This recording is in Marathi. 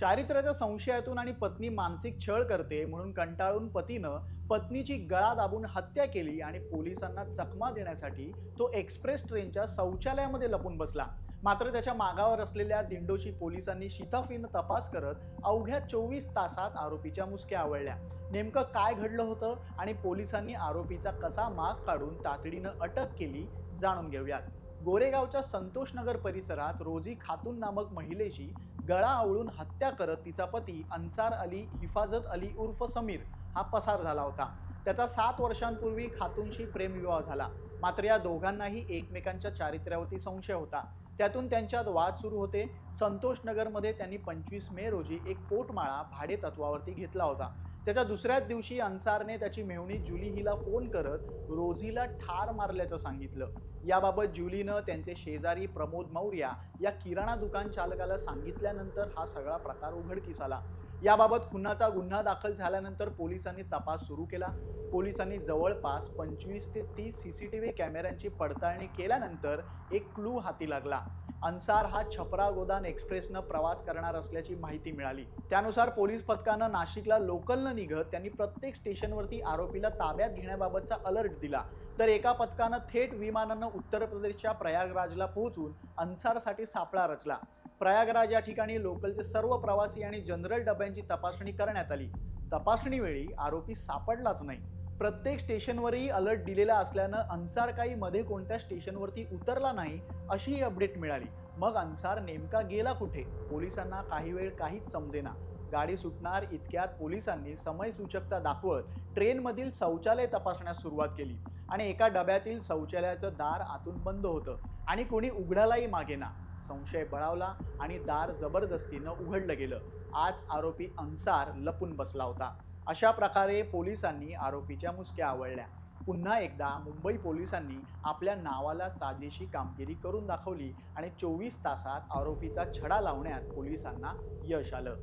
चारित्र्याच्या संशयातून आणि पत्नी मानसिक छळ करते म्हणून कंटाळून पतीनं पत्नीची गळा दाबून हत्या केली आणि पोलिसांना चकमा देण्यासाठी तो एक्सप्रेस ट्रेनच्या शौचालयामध्ये लपून बसला. मात्र त्याच्या मागावर असलेल्या दिंडोशी पोलिसांनी शिताफीनं तपास करत अवघ्या चोवीस तासात आरोपीच्या मुसक्या आवळल्या. नेमकं काय घडलं होतं आणि पोलिसांनी आरोपीचा कसा माग काढून तातडीनं अटक केली जाणून घेऊयात. गोरेगावच्या संतोषनगर परिसरात रोजी खातून नामक महिलेची गळा आवळून हत्या करत तिचा पती अन्सार अली हिफाजत अली उर्फ समीर हा पसार झाला होता. त्याचा सात वर्षांपूर्वी खातूनशी प्रेमविवाह झाला. मात्र या दोघांनाही एकमेकांच्या चारित्र्यावरती संशय होता. त्यातून त्यांच्यात वाद सुरू होते. संतोष नगरमध्ये त्यांनी पंचवीस मे रोजी एक पोटमाळा भाडे तत्वावरती घेतला होता. त्याच्या दुसऱ्याच दिवशी अन्सारने त्याची मेहुणी जुली हिला फोन करत रोजीला ठार मारल्याचं सांगितलं. याबाबत जुलीनं त्यांचे शेजारी प्रमोद मौर्या या किराणा दुकान चालकाला सांगितल्यानंतर हा सगळा प्रकार उघडकीस आला. याबाबत खुनाचा गुन्हा दाखल झाल्यानंतर पोलिसांनी तपास सुरू केला. पोलिसांनी जवळपास पंचवीस ते तीस सी सी टी व्ही कॅमेऱ्यांची पडताळणी केल्यानंतर एक क्लू हाती लागला. अन्सार हा छपरा गोदान एक्सप्रेसनं प्रवास करणार असल्याची माहिती मिळाली. त्यानुसार पोलीस पथकानं नाशिकला लोकलनं निघत त्यांनी प्रत्येक स्टेशनवरती आरोपीला ताब्यात घेण्याबाबतचा अलर्ट दिला. तर एका पथकानं थेट विमानानं उत्तर प्रदेशच्या प्रयागराजला पोहोचून अन्सारसाठी सापळा रचला. प्रयागराज या ठिकाणी लोकलचे सर्व प्रवासी आणि जनरल डब्यांची तपासणी करण्यात आली. तपासणीवेळी आरोपी सापडलाच नाही. प्रत्येक स्टेशनवरही अलर्ट दिलेला असल्यानं अन्सार काही मध्ये कोणत्या स्टेशनवरती उतरला नाही अशीही अपडेट मिळाली. मग अन्सार नेमका गेला कुठे? पोलिसांना काही वेळ काहीच समजेना. गाडी सुटणार इतक्यात पोलिसांनी समयसूचकता दाखवत ट्रेनमधील शौचालय तपासण्यास सुरुवात केली आणि एका डब्यातील शौचालयाचं दार आतून बंद होतं आणि कोणी उघडायलाही मागेना. संशय बळावला आणि दार जबरदस्तीनं उघडलं गेलं. आत आरोपी अन्सार लपून बसला होता. अशा प्रकारे पोलिसांनी आरोपीच्या मुसक्या आवळल्या पुन्हा एकदा मुंबई पोलिसांनी आपल्या नावाला साजेशी कामगिरी करून दाखवली आणि चोवीस तासात आरोपीचा छडा लावण्यात पोलिसांना यश आलं.